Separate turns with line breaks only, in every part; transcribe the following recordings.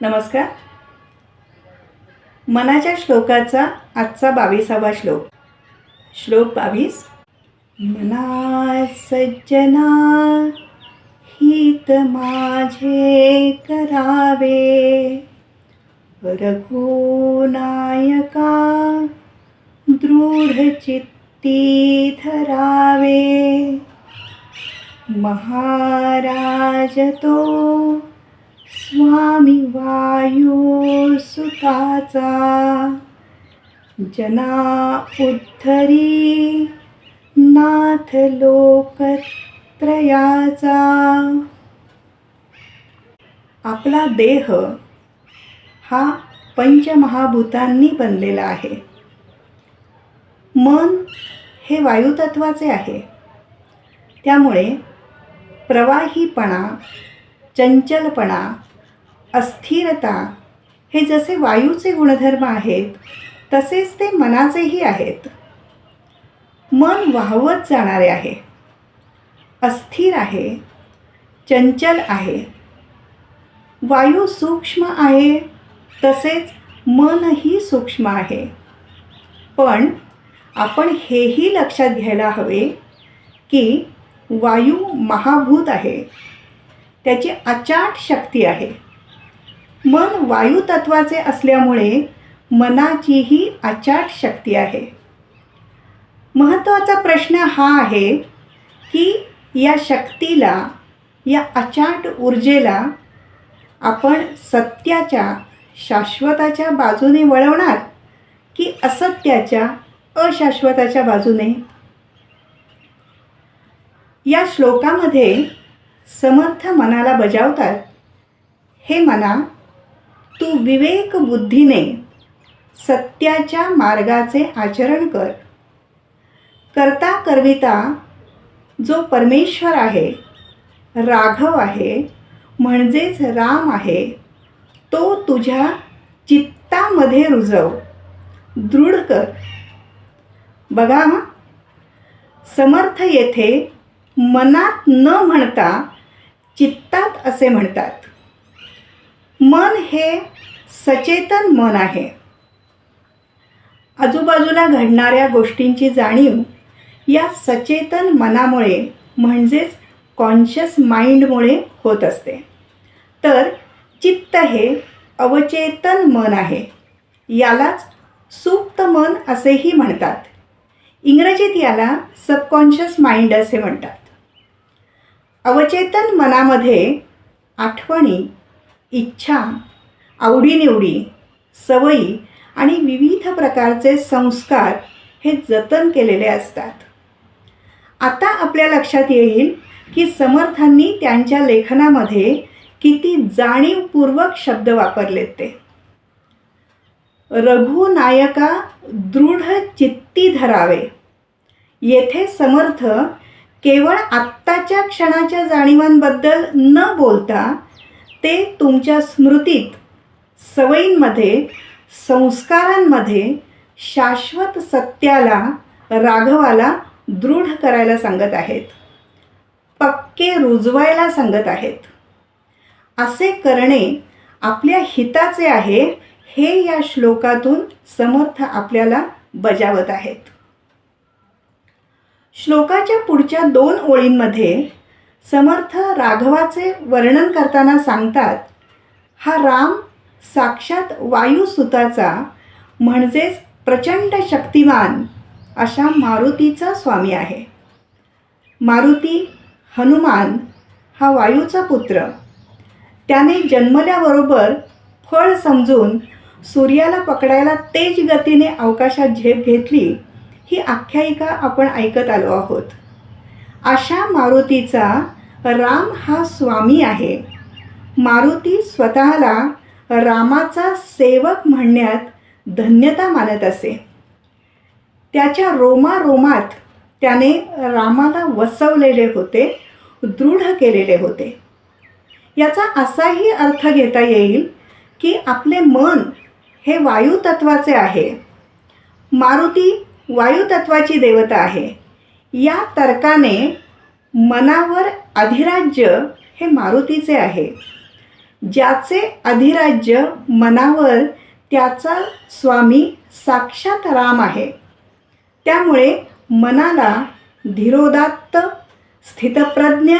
नमस्कार. मनाच्या श्लोकाचा आजचा बावीसावा श्लोक. श्लोक बावीस. मना सज्जना हित माझे करावे. रघुनायका दृढ चित्ती धरावे. महाराज तो स्वामी वायू सुताचा जना उद्धरी नाथ लोकत्रयाचा. आपला देह हा पंचमहाभूतांनी बनलेला आहे. मन हे वायुतत्वाचे आहे. त्यामुळे प्रवाहीपणा चंचलपणा अस्थिरता हे जसे वायूचे गुणधर्म आहेत तसेच ते मनाचेही आहेत. मन वाहवत जाणारे आहे. अस्थिर आहे चंचल आहे. वायू सूक्ष्म आहे तसेच मनही सूक्ष्म आहे. पण आपण हेही लक्षात घ्यायला हवे की वायू महाभूत आहे. त्याची अचाट शक्ती आहे. मन वायुतत्वाचे असल्यामुळे मनाचीही अचाट शक्ती आहे. महत्त्वाचा प्रश्न हा आहे की या शक्तीला या अचाट ऊर्जेला आपण सत्याच्या शाश्वताच्या बाजूने वळवणार की असत्याच्या अशाश्वताच्या बाजूने? या श्लोकामध्ये समर्थ मनाला बजावतात. हे मना तू विवेक बुद्धीने सत्याच्या मार्गाचे आचरण कर. करता करविता जो परमेश्वर आहे राघव आहे म्हणजेच राम आहे तो तुझ्या चित्तामध्ये रुजव दृढ कर. बघा समर्थ येथे मनात न म्हणता चित्तात असे म्हणतात. मन हे सचेतन मन आहे. आजूबाजूला घडणाऱ्या गोष्टींची जाणीव या सचेतन मनामुळे म्हणजेच कॉन्शियस माइंडमुळे होत असते. तर चित्त हे अवचेतन मन आहे. यालाच सुप्त मन असेही म्हणतात. इंग्रजीत याला सबकॉन्शियस माइंड असे म्हणतात. अवचेतन मनामध्ये आठवणी इच्छा आवडीनिवडी सवयी आणि विविध प्रकारचे संस्कार हे जतन केलेले असतात. आता आपल्या लक्षात येईल की समर्थांनी त्यांच्या लेखनामध्ये किती जाणीवपूर्वक शब्द वापरलेत ते. रघुनायका दृढ चित्ती धरावे. येथे समर्थ केवळ आत्ताच्या क्षणाच्या जाणीवांबद्दल न बोलता ते तुमच्या स्मृतीत सवयींमध्ये संस्कारांमध्ये शाश्वत सत्याला राघवाला दृढ करायला सांगत आहेत. पक्के रुजवायला सांगत आहेत. असे करणे आपल्या हिताचे आहे हे या श्लोकातून समर्थ आपल्याला बजावत आहेत. श्लोकाच्या पुढच्या दोन ओळींमध्ये समर्थ राघवाचे वर्णन करताना सांगतात हा राम साक्षात वायुसुताचा म्हणजेच प्रचंड शक्तिमान अशा मारुतीचा स्वामी आहे. मारुती हनुमान हा वायूचा पुत्र. त्याने जन्मल्याबरोबर फळ समजून सूर्याला पकडायला तेज गतीने अवकाशात झेप घेतली ही आख्यायिका आपण ऐकत आलो आहोत. अशा मारुतीचा राम हा स्वामी आहे. मारुती स्वतःला रामाचा सेवक म्हणण्यात धन्यता मानत असे. त्याच्या रोमारोमात त्याने रामाला वसवलेले होते दृढ केलेले होते. याचा असाही अर्थ घेता येईल की आपले मन हे वायुतत्वाचे आहे. मारुती वायुतत्वाची देवता आहे. या तर्काने मनावर अधिराज्य हे मारुतीचे आहे. ज्याचे अधिराज्य मनावर त्याचा स्वामी साक्षात राम आहे. त्यामुळे मनाला धीरोदात्त स्थितप्रज्ञ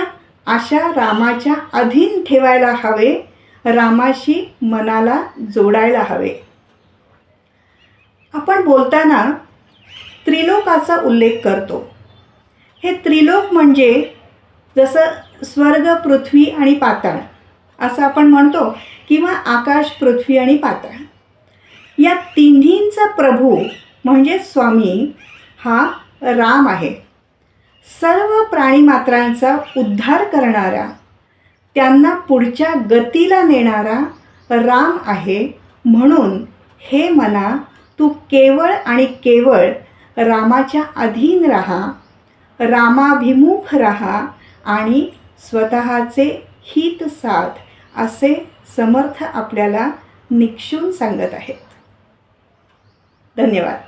अशा रामाच्या अधीन ठेवायला हवे रामाशी मनाला जोडायला हवे. आपण बोलताना त्रिलोकाचा उल्लेख करतो. हे त्रिलोक म्हणजे जसं स्वर्ग पृथ्वी आणि पाताळ असं आपण म्हणतो किंवा आकाश पृथ्वी आणि पाताळ. या तिन्हींचा प्रभू म्हणजे स्वामी हा राम आहे. सर्व प्राणीमात्रांचा उद्धार करणारा त्यांना पुढच्या गतीला नेणारा राम आहे. म्हणून हे मना तू केवळ आणि केवळ रामाच्या अधीन राहा. रामाभिमुख रहा आणि स्वतःचे हित साध असे समर्थ आपल्याला निक्षून सांगत आहेत. धन्यवाद.